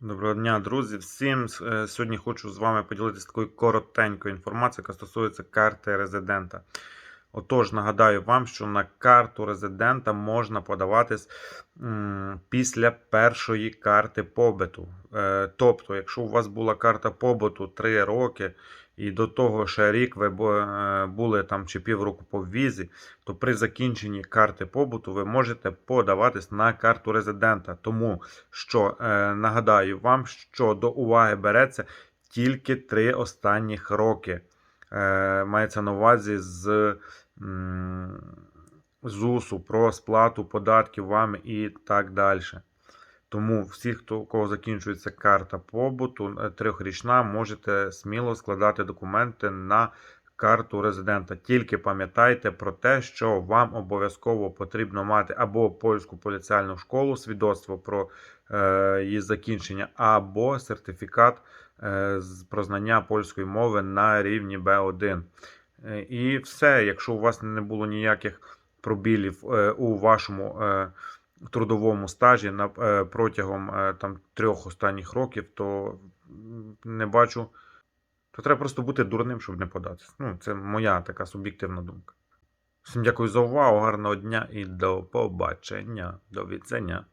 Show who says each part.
Speaker 1: Доброго дня, друзі. Всім Е, сьогодні хочу з вами поділитися такою коротенькою інформацією, яка стосується карти резидента. Отож, нагадаю вам, що на карту резидента можна подаватись після першої карти побиту. Е, Тобто, якщо у вас була карта побуту 3 роки, і до того ще рік ви е, були там чи півроку по візі, то при закінченні карти побуту ви можете подаватись на карту резидента. Тому що е, нагадаю вам, що до уваги береться тільки три останніх роки. Мається на увазі з ЗУСу про сплату податків вам і так далі. Тому всі, хто у кого закінчується карта побуту е, трьохрічна, можете сміло складати документи на карту резидента. Тільки пам'ятайте про те, що вам обов'язково потрібно мати або польську поліціальну школу, свідоцтво про е, її закінчення, або сертифікат е, з про знання польської мови на рівні B1. Е, І все, якщо у вас не було ніяких пробілів е, у вашому е, трудовому стажі на, е, протягом е, там, трьох останніх років, то не бачу. То треба просто бути дурним, щоб не податися. Ну, це моя така суб'єктивна думка. Всім дякую за увагу, гарного дня і до побачення. До відзення.